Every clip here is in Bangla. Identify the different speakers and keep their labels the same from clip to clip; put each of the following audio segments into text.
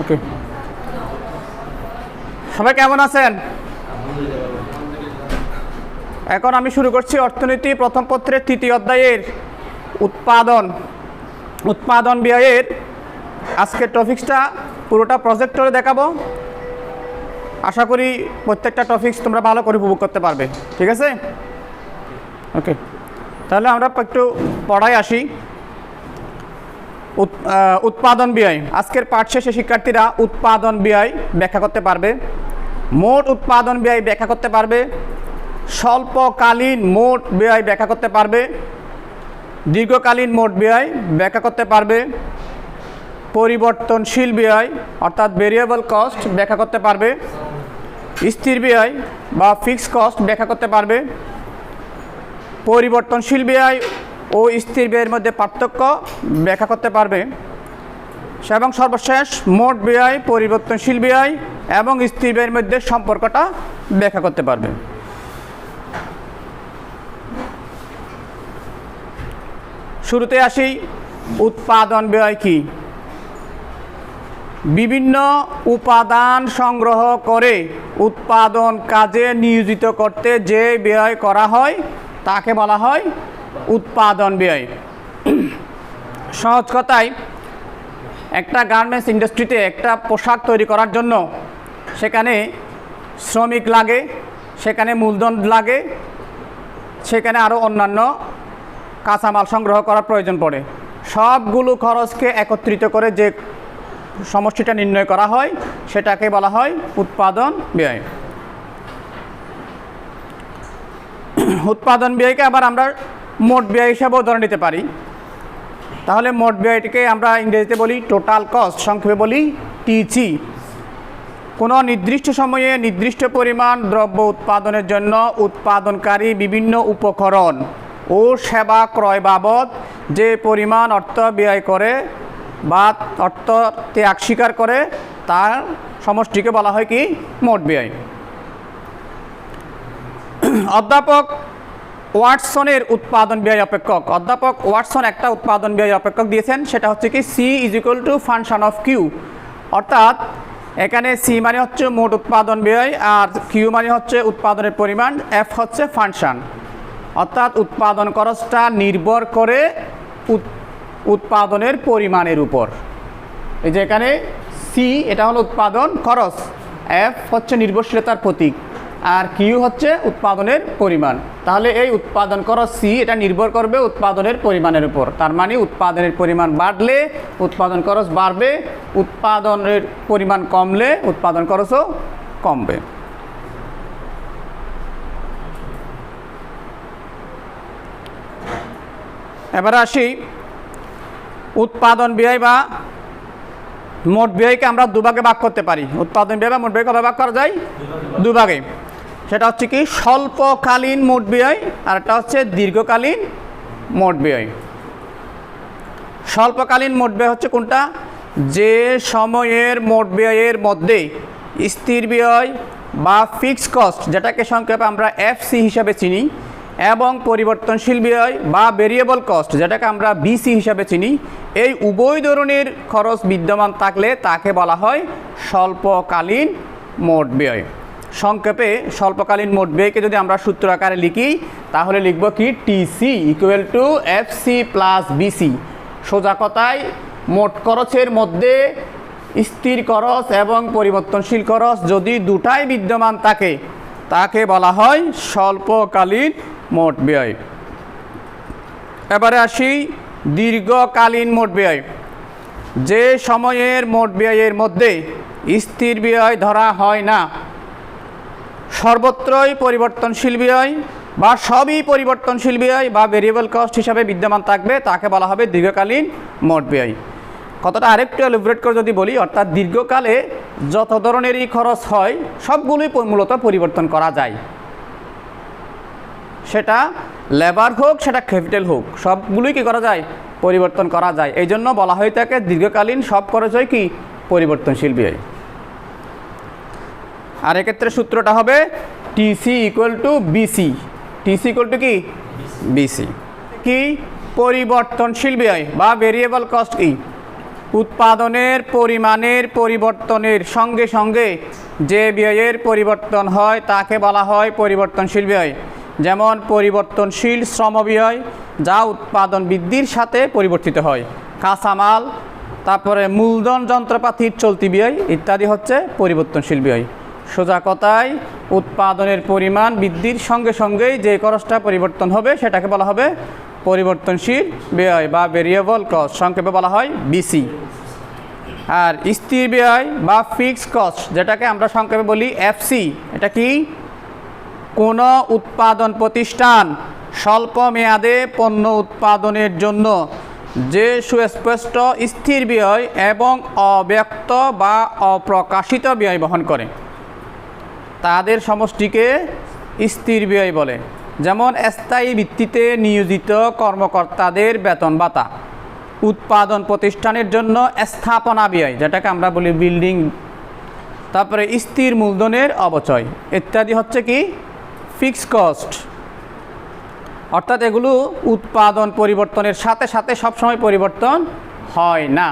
Speaker 1: ওকে সবাই কেমন আছেন? এখন আমি শুরু করছি অর্থনীতি প্রথম পত্রের তৃতীয় অধ্যায়ের উৎপাদন উৎপাদন ব্যয়ের। আজকের টপিক্সটা পুরোটা প্রজেক্টরে দেখাবো। আশা করি প্রত্যেকটা টপিক্স তোমরা ভালো করে উপভোগ করতে পারবে। ঠিক আছে? ওকে তাহলে আমরা একটু পড়ায় আসি। উৎপাদন ব্যয়। আজকের পাঠ শেষে শিক্ষার্থীরা উৎপাদন ব্যয় ব্যাখ্যা করতে পারবে। মোট উৎপাদন ব্যয় ব্যাখ্যা করতে পারবে। স্বল্পকালীন মোট ব্যয় ব্যাখ্যা করতে পারবে। দীর্ঘকালীন মোট ব্যয় ব্যাখ্যা করতে পারবে। পরিবর্তনশীল ব্যয়, অর্থাৎ ভেরিয়েবল কস্ট ব্যাখ্যা করতে পারবে। স্থির ব্যয় বা ফিক্সড কস্ট ব্যাখ্যা করতে পারবে। পরিবর্তনশীল ব্যয় ও স্থির ব্যয়ের মধ্যে পার্থক্য ব্যাখ্যা করতে পারবে। এবং সর্বশেষ মোট ব্যয়, পরিবর্তনশীল ব্যয় এবং স্থির ব্যয়ের মধ্যে সম্পর্কটা ব্যাখ্যা করতে পারবে। শুরুতে আসি, উৎপাদন ব্যয় কি? বিভিন্ন উপাদান সংগ্রহ করে উৎপাদন কাজে নিয়োজিত করতে যে ব্যয় করা হয়, তাকে বলা হয় উৎপাদন ব্যয়। সহজ কথায়, একটা গার্মেন্টস ইন্ডাস্ট্রিতে একটা পোশাক তৈরি করার জন্য সেখানে শ্রমিক লাগে, সেখানে মূলধন লাগে, সেখানে আরও অন্যান্য কাঁচামাল সংগ্রহ করার প্রয়োজন পড়ে। সবগুলো খরচকে একত্রিত করে যে সমষ্টিটা নির্ণয় করা হয়, সেটাকে বলা হয় উৎপাদন ব্যয়। উৎপাদন ব্যয়কে আবার আমরা মোট ব্যয় হিসাবেও ধরে নিতে পারি। তাহলে মোট ব্যয়টিকে আমরা ইংরেজিতে বলি টোটাল কস্ট সংক্ষেপে বলি টিচি কোনো নির্দিষ্ট সময়ে নির্দিষ্ট পরিমাণ দ্রব্য উৎপাদনের জন্য উৎপাদনকারী বিভিন্ন উপকরণ ও সেবা ক্রয় বাবদ যে পরিমাণ অর্থ ব্যয় করে বা অর্থ ত্যাগ স্বীকার করে, তার সমষ্টিকে বলা হয় কি মোট ব্যয়। অধ্যাপক ওয়াটসনের উৎপাদন ব্যয় অপেক্ষক। অধ্যাপক ওয়াটসন একটা উৎপাদন ব্যয় অপেক্ষক দিয়েছেন, সেটা হচ্ছে কি C is equal to function of Q অর্থাৎ এখানে সি মানে হচ্ছে মোট উৎপাদন ব্যয় আর কিউ মানে হচ্ছে উৎপাদনের পরিমাণ এফ হচ্ছে ফাংশন অর্থাৎ উৎপাদন খরচটা নির্ভর করে উৎ- উৎপাদনের পরিমাণের উপর। এই যে এখানে সি এটা হলো উৎপাদন খরচ। এফ হচ্ছে নির্ভরশীলতার প্রতীক। আর কিউ হচ্ছে উৎপাদনের পরিমাণ। তাহলে এই উৎপাদন খরচ সি এটা নির্ভর করবে উৎপাদনের পরিমাণের উপর। তার মানে উৎপাদনের পরিমাণ বাড়লে উৎপাদন খরচ বাড়বে, উৎপাদনের পরিমাণ কমলে উৎপাদন খরচও কমবে। এবার আসি উৎপাদন ব্যয় বা মোট ব্যয়কে আমরা দুভাগে ভাগ করতে পারি। উৎপাদন ব্যয় বা মোট ব্যয় কবে ভাগ করা যায়? দুভাগে। সেটা হচ্ছে কি স্বল্পকালীন মোট ব্যয়, আর একটা হচ্ছে দীর্ঘকালীন মোট ব্যয়। স্বল্পকালীন মোট ব্যয় হচ্ছে কোনটা? যে সময়ের মোট ব্যয়ের মধ্যে স্থির ব্যয় বা ফিক্স কস্ট যেটাকে সংক্ষেপে আমরা এফসি হিসাবে চিনি, এবং পরিবর্তনশীল ব্যয় বা ভেরিয়েবল কস্ট যেটাকে আমরা বিসি হিসাবে চিনি, এই উভয় ধরনের খরচ বিদ্যমান থাকলে তাকে বলা হয় স্বল্পকালীন মোট ব্যয়। সংক্ষেপে স্বল্পকালীন মোট ব্যয়কে যদি আমরা সূত্র আকারে লিখি, তাহলে লিখব কি? TC equal to F C plus BC সোজা কথায়, মোট খরচের মধ্যে স্থির খরচ এবং পরিবর্তনশীল খরচ যদি দুটাই বিদ্যমান থাকে, তাকে বলা হয় স্বল্পকালীন মোট ব্যয়। এবারে আসি দীর্ঘকালীন মোট ব্যয়। যে সময়ের মোট ব্যয়ের মধ্যে স্থির ব্যয় ধরা হয় না সর্বত্রই পরিবর্তনশীল ব্যয় বা সবই পরিবর্তনশীল ব্যয় বা ভেরিয়েবল কস্ট হিসাবে বিদ্যমান থাকবে, তাকে বলা হবে দীর্ঘকালীন মোট ব্যয়। কতটা আরেকটু এলিব্রেট করে যদি বলি, অর্থাৎ দীর্ঘকালে যত ধরনেরই খরচ হয়, সবগুলোই মূলত পরিবর্তন করা যায়। সেটা লেবার হোক, সেটা ক্যাপিটাল হোক, সবগুলোই কি করা যায়? পরিবর্তন করা যায়। এই জন্য বলা হয়ে থাকে দীর্ঘকালীন সব খরচ হয় কি? পরিবর্তনশীল ব্যয়। আর এক্ষেত্রে সূত্রটা হবে TC equal to BC TC equal to কি? বিসি কি? পরিবর্তনশীল ব্যয় বা ভেরিয়েবল কস্ট কি? উৎপাদনের পরিমাণের পরিবর্তনের সঙ্গে সঙ্গে যে ব্যয়ের পরিবর্তন হয় তাকে বলা হয় পরিবর্তনশীল ব্যয়। যেমন পরিবর্তনশীল শ্রম ব্যয় যা উৎপাদন বৃদ্ধির সাথে পরিবর্তিত হয়। কাঁচামাল, তারপরে মূলধন, যন্ত্রপাতির চলতি ব্যয় ইত্যাদি হচ্ছে পরিবর্তনশীল ব্যয়। সোজা উৎপাদনের পরিমাণ বৃদ্ধির সঙ্গে সঙ্গেই যে খরচটা পরিবর্তন হবে সেটাকে বলা হবে পরিবর্তনশীল ব্যয় বা ভেরিয়েবল কস্ট সংক্ষেপে বলা হয় বিসি আর স্থির ব্যয় বা ফিক্সড কস্ট যেটাকে আমরা সংক্ষেপে বলি এফসি এটা কি? কোনো উৎপাদন প্রতিষ্ঠান স্বল্প মেয়াদে পণ্য উৎপাদনের জন্য যে সুস্পষ্ট স্থির ব্যয় এবং অব্যক্ত বা অপ্রকাশিত ব্যয় বহন করে। তাদের সমষ্টিকে স্থির ব্যয় বলে। যেমন স্থায়ী ভিত্তিতে নিয়োজিত কর্মকর্তাদের বেতন ভাতা। উৎপাদন প্রতিষ্ঠানের জন্য স্থাপনা ব্যয়, যেটাকে আমরা বলি বিল্ডিং। তারপরে স্থির মূলধনের অবচয় ইত্যাদি হচ্ছে কি? Fix cost. অর্থাৎ এগুলো উৎপাদন পরিবর্তনের সাথে সাথে সবসময় পরিবর্তন হয় না।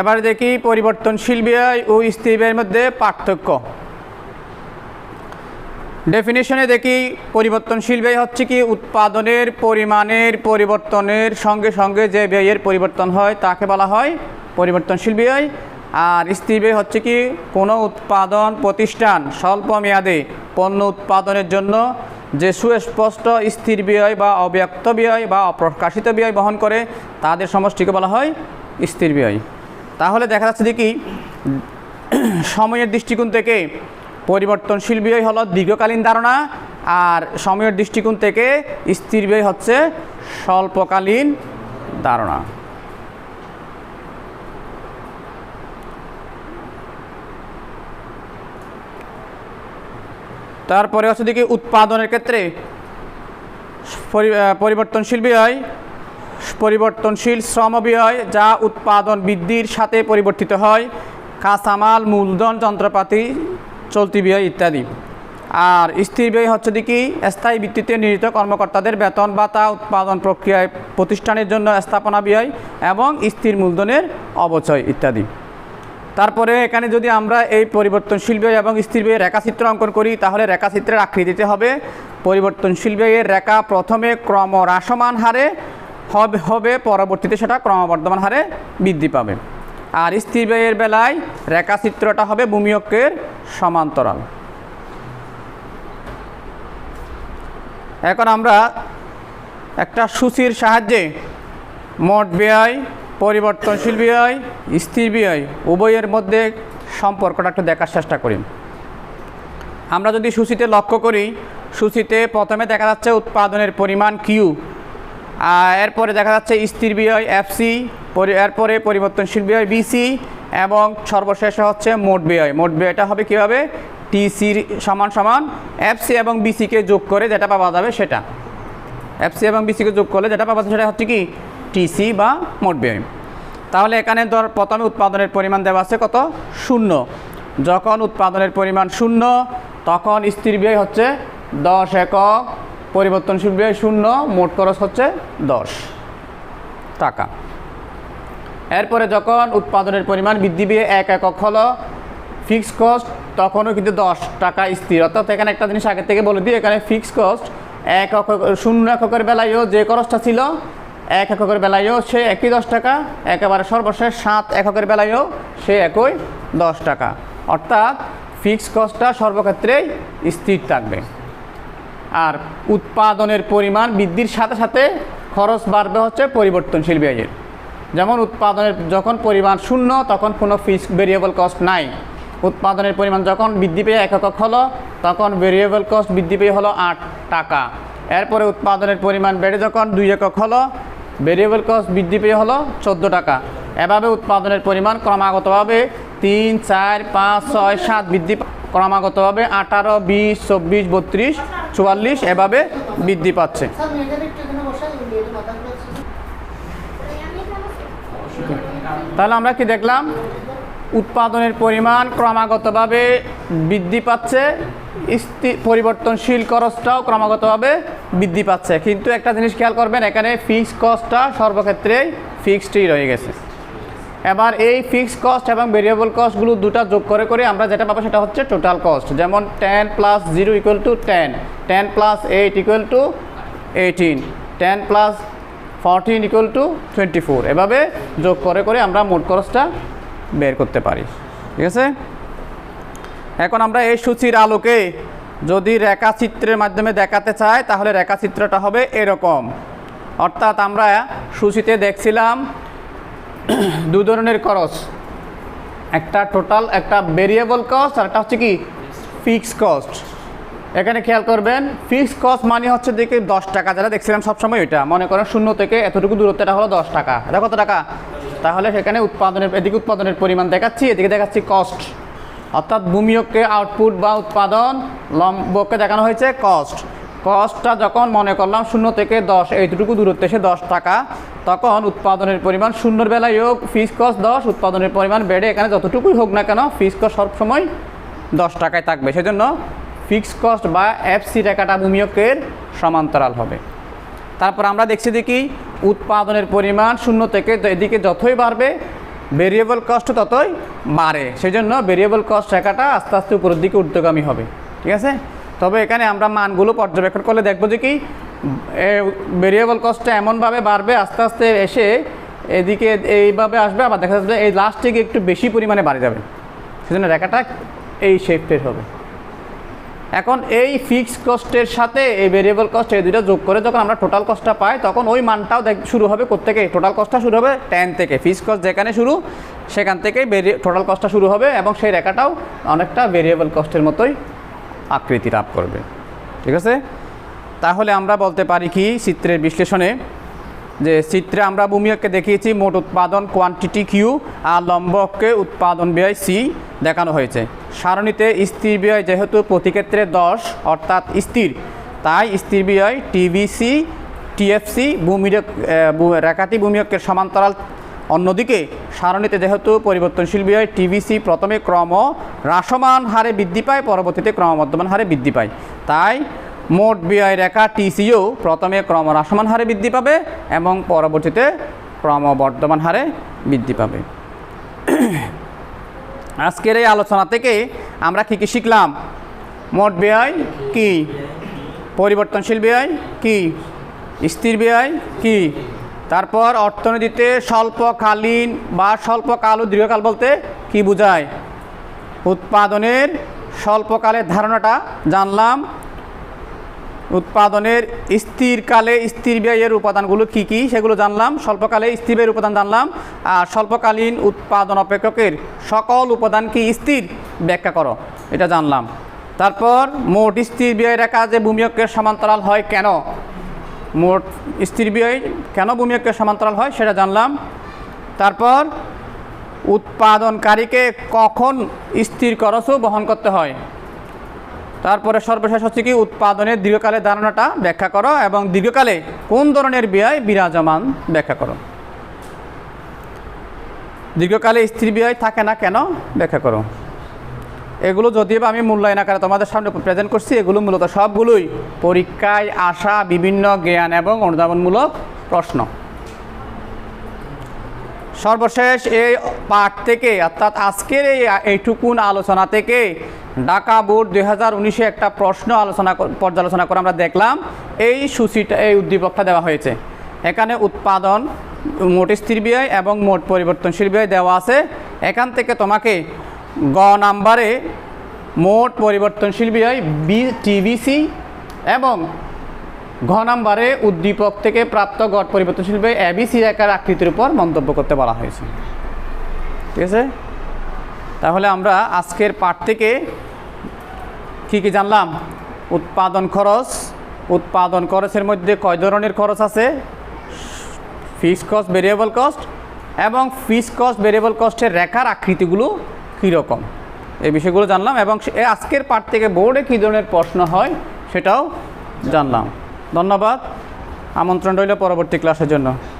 Speaker 1: এবার দেখি পরিবর্তনশীল ব্যয় ও স্থির ব্যয়ের মধ্যে পার্থক্য। ডেফিনেশনে দেখি পরিবর্তনশীল ব্যয় হচ্ছে কি উৎপাদনের পরিমাণের পরিবর্তনের সঙ্গে সঙ্গে যে ব্যয়ের পরিবর্তন হয় তাকে বলা হয় পরিবর্তনশীল ব্যয়। আর স্থির ব্যয় হচ্ছে কি কোনো উৎপাদন প্রতিষ্ঠান স্বল্প মেয়াদে পণ্য উৎপাদনের জন্য যে সুস্পষ্ট স্থির ব্যয় বা অব্যক্ত ব্যয় বা অপ্রকাশিত ব্যয় বহন করে তাদের সমষ্টিকে বলা হয় স্থির ব্যয়। তাহলে দেখা যাচ্ছে দেখি সময়ের দৃষ্টিকোণ থেকে পরিবর্তনশীল ব্যয় হলো দীর্ঘকালীন ধারণা আর সময়ের দৃষ্টিকোণ থেকে স্থির ব্যয় হচ্ছে স্বল্পকালীন ধারণা। তারপরে হচ্ছে দেখি উৎপাদনের ক্ষেত্রে পরিবর্তনশীল ব্যয় পরিবর্তনশীল শ্রম ব্যয় যা উৎপাদন বৃদ্ধির সাথে পরিবর্তিত হয়, কাঁচামাল, মূলধন, যন্ত্রপাতি, চলতি ব্যয় ইত্যাদি। আর স্থির ব্যয় হচ্ছে দেখি স্থায়ী ভিত্তিতে নিয়োজিত কর্মকর্তাদের বেতন ভাতা উৎপাদন প্রক্রিয়ায় প্রতিষ্ঠানের জন্য স্থাপনা ব্যয় এবং স্থির মূলধনের অবচয় ইত্যাদি। তারপরে এখানে যদি আমরা এই পরিবর্তনশীল ব্যয় এবং স্থির ব্যয়ের রেখাচিত্র অঙ্কন করি, তাহলে রেখাচিত্রের আকৃতিতে হবে পরিবর্তনশীল ব্যয়ের রেখা প্রথমে ক্রমহ্রাসমান হারে হবে হবে, পরবর্তীতে সেটা ক্রমবর্ধমান হারে বৃদ্ধি পাবে। আর স্থির ব্যয়ের বেলায় রেখাচিত্রটা হবে ভূমিয়কের সমান্তরাল। এখন আমরা একটা সূচির সাহায্যে মোট ব্যয়, পরিবর্তনশীল ব্যয়, স্থির ব্যয় উভয়ের মধ্যে সম্পর্কটা একটু দেখার চেষ্টা করি। আমরা যদি সূচিতে লক্ষ্য করি, সূচিতে প্রথমে দেখা যাচ্ছে উৎপাদনের পরিমাণ কিউ এরপরে দেখা যাচ্ছে স্থির ব্যয় এফসি এরপরে পরিবর্তনশীল ব্যয় বিসি এবং সর্বশেষে হচ্ছে মোট ব্যয় মোট ব্যয়টা হবে কীভাবে? টিসির সমান সমান এফসি এবং বিসিকে যোগ করে যেটা পাওয়া যাবে সেটা। এফসি এবং বিসিকে যোগ করলে যেটা পাওয়া যাবে সেটা হচ্ছে কি? টিসি বা মোট ব্যয় তাহলে এখানে ধর প্রথমে উৎপাদনের পরিমাণ দেওয়া আছে কত? শূন্য। যখন উৎপাদনের পরিমাণ শূন্য, তখন স্থির ব্যয় হচ্ছে দশ একক পরিবর্তনশীল ব্যয় শূন্য, মোট খরচ হচ্ছে দশ টাকা। এরপরে যখন উৎপাদনের পরিমাণ বৃদ্ধি পেয়ে এক একক হলো ফিক্স কস্ট তখনও কিন্তু দশ টাকা স্থির। অর্থাৎ এখানে একটা জিনিস আগের থেকে বলে দিই, এখানে ফিক্স কস্ট এক একক, শূন্য এককের বেলায়ও যে খরচটা ছিল, এক এককের বেলায়ও সে একই দশ টাকা, একেবারে সর্বশেষ সাত এককের বেলায়ও সে একই দশ টাকা। অর্থাৎ ফিক্স কস্টটা সর্বক্ষেত্রেই স্থির থাকবে। আর উৎপাদনের পরিমাণ বৃদ্ধির সাথে সাথে খরচ বাড়বে হচ্ছে পরিবর্তনশীল ব্যয়ের। যেমন উৎপাদনের যখন পরিমাণ শূন্য, তখন কোনো ফিক্স ভেরিয়েবল কস্ট নাই। উৎপাদনের পরিমাণ যখন বৃদ্ধি পেয়ে এক একক হলো, তখন ভেরিয়েবল কস্ট বৃদ্ধি পেয়ে হলো আট টাকা। এরপরে উৎপাদনের পরিমাণ বেড়ে যখন দুই একক হলো ভেরিয়েবল কস্ট বৃদ্ধি পেয়ে হলো চোদ্দ টাকা। এভাবে উৎপাদনের পরিমাণ ক্রমাগতভাবে তিন, চার, পাঁচ, ছয়, সাত বৃদ্ধি ক্রমাগতভাবে আঠারো, বিশ, চব্বিশ, বত্রিশ, চুয়াল্লিশ এভাবে বৃদ্ধি পাচ্ছে। তাহলে আমরা কি দেখলাম? উৎপাদনের পরিমাণ ক্রমাগতভাবে বৃদ্ধি পাচ্ছে। পরিবর্তনশীল খরচটাও ক্রমাগতভাবে বৃদ্ধি পাচ্ছে। কিন্তু একটা জিনিস খেয়াল করবেন, এখানে ফিক্সড কস্টটা সর্বক্ষেত্রেই ফিক্সডই রয়ে গেছে। এবার এই ফিক্সড কস্ট এবং ভেরিয়েবল কস্টগুলো দুটো যোগ করে করে আমরা যেটা পাবো সেটা হচ্ছে টোটাল কস্ট যেমন ten plus zero equal to ten ten plus eight equal to eighteen ten plus fourteen equal to twenty four এভাবে যোগ করে করে আমরা মোট খরচটা বের করতে পারি। ঠিক আছে? এখন আমরা এই সূচির আলোকে যদি রেখাচিত্রের মাধ্যমে দেখাতে চাই, তাহলে রেখাচিত্রটা হবে এরকম। অর্থাৎ আমরা সূচিতে দেখছিলাম দু ধরনের খরচ। একটা টোটাল একটা ভেরিয়েবল কস্ট আর একটা হচ্ছে কি ফিক্স কস্ট এখানে খেয়াল করবেন ফিক্স কস্ট মানে হচ্ছে দেখে দশ টাকা, যারা দেখছিলাম সবসময় ওইটা। মনে করেন শূন্য থেকে এতটুকু দূরত্বটা হলো দশ টাকা। এটা কত টাকা? তাহলে সেখানে উৎপাদনের, এদিকে উৎপাদনের পরিমাণ দেখাচ্ছি, এদিকে দেখাচ্ছি কস্ট অর্থাৎ ভূমিয়োগকে আউটপুট বা উৎপাদন, লম্বকে দেখানো হয়েছে কস্ট কস্টটা যখন মনে করলাম শূন্য থেকে দশ, এইটুকু দূরত্বে এসে দশ টাকা। তখন উৎপাদনের পরিমাণ শূন্যর বেলায় হোক ফিস কস্ট দশ, উৎপাদনের পরিমাণ বেড়ে এখানে যতটুকুই হোক না কেন ফিস কস্ট সবসময় দশ টাকায় থাকবে। সেজন্য ফিক্স কস্ট বা এফসি টাকাটা ভূমিয়োগের সমান্তরাল হবে। তারপর আমরা দেখছি দেখি উৎপাদনের পরিমাণ শূন্য থেকে এদিকে যতই বাড়বে ভেরিয়েবল কস্ট ততই বাড়ে। সেই জন্য ভেরিয়েবল কস্ট রেখাটা আস্তে আস্তে উপরের দিকে ঊর্ধ্বগামী হবে। ঠিক আছে? তবে এখানে আমরা মানগুলো পর্যবেক্ষণ করলে দেখব যে কি ভেরিয়েবল কস্টটা এমনভাবে বাড়বে, আস্তে আস্তে এসে এদিকে এইভাবে আসবে, আবার দেখা যাবে এই লাস্ট থেকে একটু বেশি পরিমাণে বাড়ে যাবে। সেজন্য রেখাটা এই শেপটের হবে। এখন এই ফিক্স কস্টের সাথে এই ভেরিয়েবল কস্ট এই দুটো যোগ করে যখন আমরা টোটাল কস্টটা পাই, তখন ওই মানটাও দেখ, শুরু হবে কোত্থেকে? টোটাল কস্টটা শুরু হবে টেন থেকে। ফিক্স কস্ট যেখানে শুরু, সেখান থেকেই টোটাল কস্টটা শুরু হবে এবং সেই রেখাটাও অনেকটা ভেরিয়েবল কস্টের মতোই আকৃতি লাভ করবে। ঠিক আছে? তাহলে আমরা বলতে পারি কি চিত্রের বিশ্লেষণে যে চিত্রে আমরা ভূমিয়ককে দেখিয়েছি, মোট উৎপাদন কোয়ান্টিটি কিউ আর লম্বককে উৎপাদন ব্যয় সি দেখানো হয়েছে। সারণীতে স্থির ব্যয় যেহেতু প্রতি ক্ষেত্রে দশ, অর্থাৎ স্থির, তাই স্থির ব্যয় টিভিসি টিএফসি ভূমিরক রেখাটি ভূমিয়কের সমান্তরাল। অন্যদিকে সারণীতে যেহেতু পরিবর্তনশীল ব্যয় টিভিসি প্রথমে ক্রম হ্রাসমান হারে বৃদ্ধি পায়, পরবর্তীতে ক্রমবর্ধমান হারে বৃদ্ধি পায়। তাই মোট ব্যয় রেখা টিসিও প্রথমে ক্রম হ্রাসমান হারে বৃদ্ধি পাবে এবং পরবর্তীতে ক্রমবর্ধমান হারে বৃদ্ধি পাবে। আজকের এই আলোচনা থেকে আমরা কী কী শিখলাম? মোট ব্যয় কি? পরিবর্তনশীল ব্যয় কি? স্থির ব্যয় কি? তারপর অর্থনীতিতে স্বল্পকালীন বা স্বল্পকাল ও দীর্ঘকাল বলতে কি বোঝায়? উৎপাদনের স্বল্পকালের ধারণাটা জানলাম। উৎপাদনের স্থিরকালে স্থির ব্যয়ের উপাদানগুলো কী কী? সেগুলো জানলাম, স্বল্পকালে স্থির ব্যয়ের উপাদান জানলাম। আর স্বল্পকালীন উৎপাদন অপেক্ষকের সকল উপাদান কি স্থির? ব্যাখ্যা করো, এটা জানলাম। তারপর, মোট স্থির ব্যয় রেখা যে ভূমিয়কের সমান্তরাল হয় কেন? মোট স্থির ব্যয় কেন ভূমিয়কের সমান্তরাল হয় সেটা জানলাম। তারপর, উৎপাদনকারীকে কখন স্থির খরচও বহন করতে হয়? তারপরে সর্বশেষ হচ্ছে কি উৎপাদনের দীর্ঘকালে ধারণাটা ব্যাখ্যা করো এবং দীর্ঘকালে কোন ধরনের ব্যয় বিরাজমান ব্যাখ্যা করো। দীর্ঘকালে স্ত্রী ব্যয় থাকে না কেন ব্যাখ্যা করো। এগুলো যদিও আমি মূল্যায়ন আকারে তোমাদের সামনে প্রেজেন্ট করছি, এগুলো মূলত সবগুলোই পরীক্ষায় আসা বিভিন্ন জ্ঞান এবং অনুধাবনমূলক প্রশ্ন। সর্বশেষ এই পাঠ থেকে, অর্থাৎ আজকের এই, এইটুকুন আলোচনা থেকে ঢাকা বোর্ড দুই হাজার উনিশে একটা প্রশ্ন আলোচনা পর্যালোচনা করে আমরা দেখলাম, এই সূচিটা, এই উদ্দীপকটা দেওয়া হয়েছে। এখানে উৎপাদন, মোট স্থির ব্যয় এবং মোট পরিবর্তনশীল ব্যয় দেওয়া আছে। এখান থেকে তোমাকে গ নাম্বারে মোট পরিবর্তনশীল ব্যয় বি, টিভিসি এবং ঘ নাম্বারে উদ্দীপক থেকে প্রাপ্ত গড় পরিবর্তনশীল ব্যয় এবিসি রেখার আকৃতির উপর মন্তব্য করতে বলা হয়েছে। ঠিক আছে? তাহলে আমরা আজকের পাঠ থেকে কী কী জানলাম? উৎপাদন খরচ, উৎপাদন খরচের মধ্যে কয় ধরনের খরচ আছে? ফিক্স কস্ট ভেরিয়েবল কস্ট এবং ফিক্স কস্ট ভেরিয়েবল কস্টের রেখার আকৃতিগুলো কীরকম এই বিষয়গুলো জানলাম এবং আজকের পাঠ থেকে বোর্ডে কী ধরনের প্রশ্ন হয় সেটাও জানলাম। ধন্যবাদ। আমন্ত্রণ রইল পরবর্তী ক্লাসের জন্য।